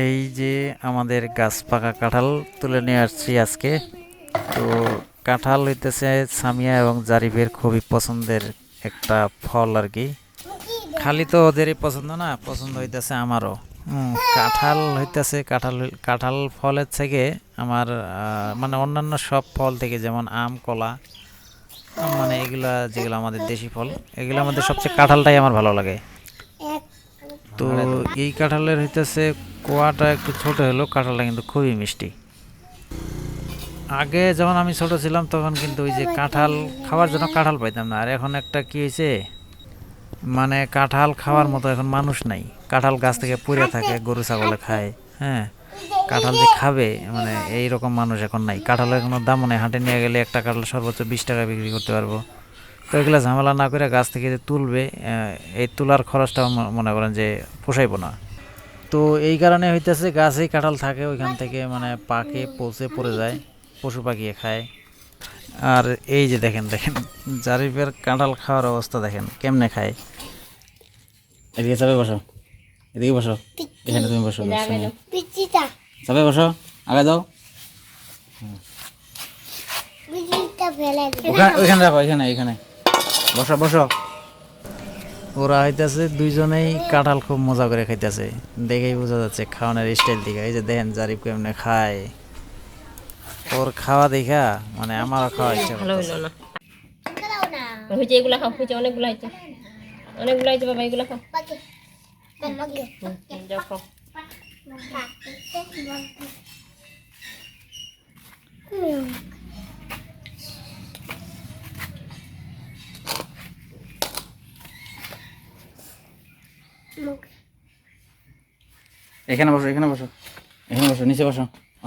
এই যে আমাদের গাছ পাকা কাঁঠাল তুলে নিয়ে আসছি আজকে। তো কাঁঠাল হইতেছে সামিয়া এবং জারিফের খুবই পছন্দের একটা ফল আর কি। খালি তো ওদেরই পছন্দ না, পছন্দ হইতেছে আমারও। কাঁঠাল হইতেছে, কাঁঠাল কাঁঠাল ফলের থেকে আমার মানে অন্যান্য সব ফল থেকে যেমন আম, কলা মানে এগুলা যেগুলো আমাদের দেশি ফল, এগুলো আমাদের সবচেয়ে কাঁঠালটাই আমার ভালো লাগে। তো এই কাঁঠালের হইতেছে কোয়াটা একটু ছোট হলো কাঁঠালটা কিন্তু খুবই মিষ্টি। আগে যখন আমি ছোট ছিলাম তখন কিন্তু ওই যে কাঁঠাল খাওয়ার জন্য কাঁঠাল পাইতাম না। আর এখন একটা কি হয়েছে মানে কাঁঠাল খাওয়ার মতো এখন মানুষ নাই। কাঁঠাল গাছ থেকে পড়ে থাকে, গরু, ছাগলে খায় হ্যাঁ। কাঁঠাল যে খাবে মানে এই রকম মানুষ এখন নাই। কাঁঠালের কোনো দাম নেই। হাঁটে নিয়ে গেলে একটা কাঁঠাল সর্বোচ্চ বিশ টাকা বিক্রি করতে পারব। তো এগুলো ঝামেলা না করে গাছ থেকে যে তুলবে এই তোলার খরচটা মনে করেন যে পোষাইব না। তো এই কারণে হইতেছে গাছেই কাঁঠাল থাকে ওইখান থেকে মানে পাকে পচে পড়ে যায় পশু পাখিয়ে খায়। আর এই যে দেখেন দেখেন জারিফের কাঁঠাল খাওয়ার অবস্থা দেখেন কেমনে খায়। এদিকে চাপে বসো এদিকে বসো এখানে তুমি বসো। চাপে বসো আগে যাও। ওখানে ওইখানে রাখো এখানে এখানে। বসো বসো। ওরা হইতাছে দুইজনেই কাঁঠাল খুব মজা করে খাইতেছে। দেখেই বোঝা যাচ্ছে খাওয়ানোর স্টাইল দিকে। এই যে দেখেন জারিফ কেমনে খায়। ওর খাওয়া দেখা মানে আমারও খাওয়া ইচ্ছা ভালো। হইল না। এগুলা খাও হয়েছে অনেকগুলো হয়েছে অনেকগুলো হয়েছে বাবা এগুলো খাও। যাও খাও। এখানে বসো এখানে বসো এখানে বসো, নিচে বসো।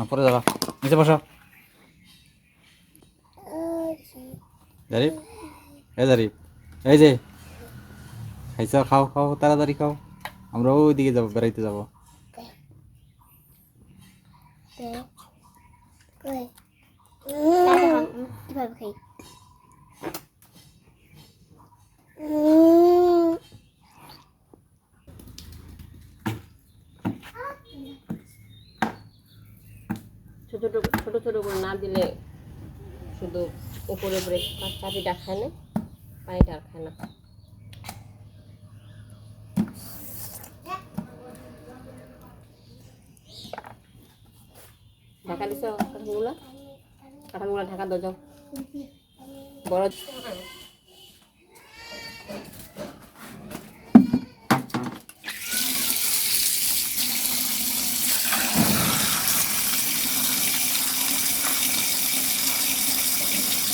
পরে যাবা। নিচে বসো। জারিফ? এ জারিফ, এই যে। খাইছ, খাও খাও, তাড়াতাড়ি খাও। আমরা ওইদিকে যাব, বেড়াইতে যাব। কীভাবে খাই? ছোট ছোট ছোট করে না দিলে শুধু উপরে উপরে চাপিটা খায় না, পানিটা আর খায় না। ঢাকা দিছ কাঁঠালগুলো? কাঁঠালগুলো ঢাকা দাও, যাও। বড়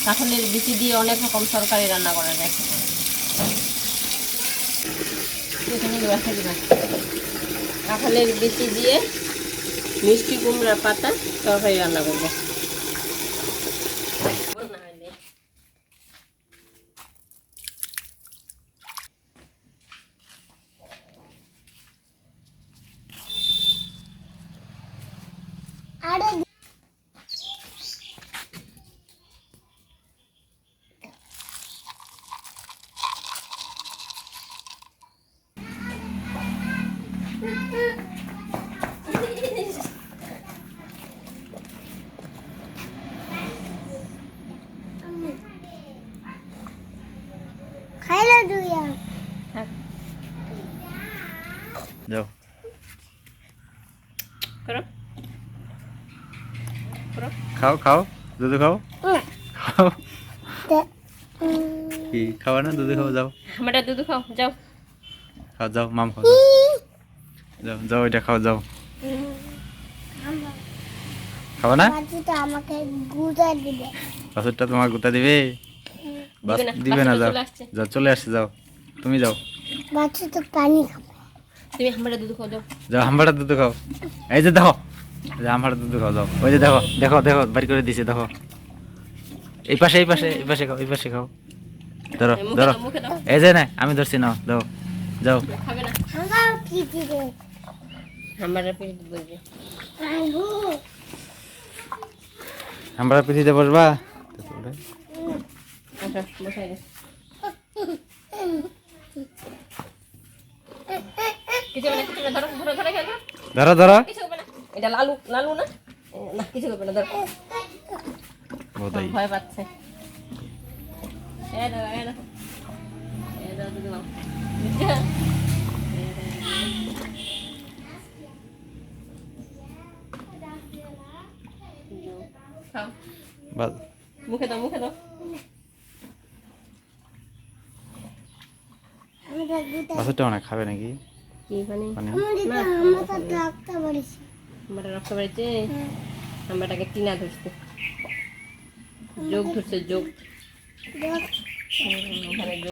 কাঁঠালের বিচি দিয়ে অনেক রকম তরকারি রান্না করা যায়। কাঁঠালের বিচি দিয়ে মিষ্টি কুমড়ার পাতা তরকারি রান্না করব। আরে খাইলে দুইয়া যাও করো করো খাও খাও দুধ খাও খাও তে- কি খাওয়া না দুধ খাও যাও আমরা দুধ খাও যাও খাও যাও মাম খাও যাও যাও এটা খাও যাও। খাও না? বাচ্চাটা আমাকে গুজা দিবে? বাছুরটা তোমার গোটা দিবে দিবে না, না যাও। যাও চলে আসছে যাও। তুমি যাও। পানি খাবে তুমি দুধ খাও যাও। যাও হামবাটা দুধ খাও। এই যে দেখো এই যে দুধ খাও যাও। ওই যে দেখো দেখো দেখো বাড়ি করে দিছে দেখো। এই পাশে এই পাশে এই পাশে খাও এই পাশে খাও। ধরো ধরো। দাও মুখে দাও। এই যে না আমি ধরছি নাও দাও। যাও। খাবে না। আমার কি দিবে আমরা পিঠিতে বসবা কিছু না কিছু ধরো ধরো ধরো ধরো ধরো ধরো কিছু এটা লালু লালু না না কিছু করবে না ধর ভয় পাচ্ছে এ দাও এ দাও এ দাও খাও। বাস মুখে দাও মুখে দাও। আমরা অনেক খাবে নাকি? কি মানে? মানে? আমরা রক্ত বাড়িতে আমরাটাকে টিনা ধরছে। যোগ ধরছে যোগ। ওখানে যোগ।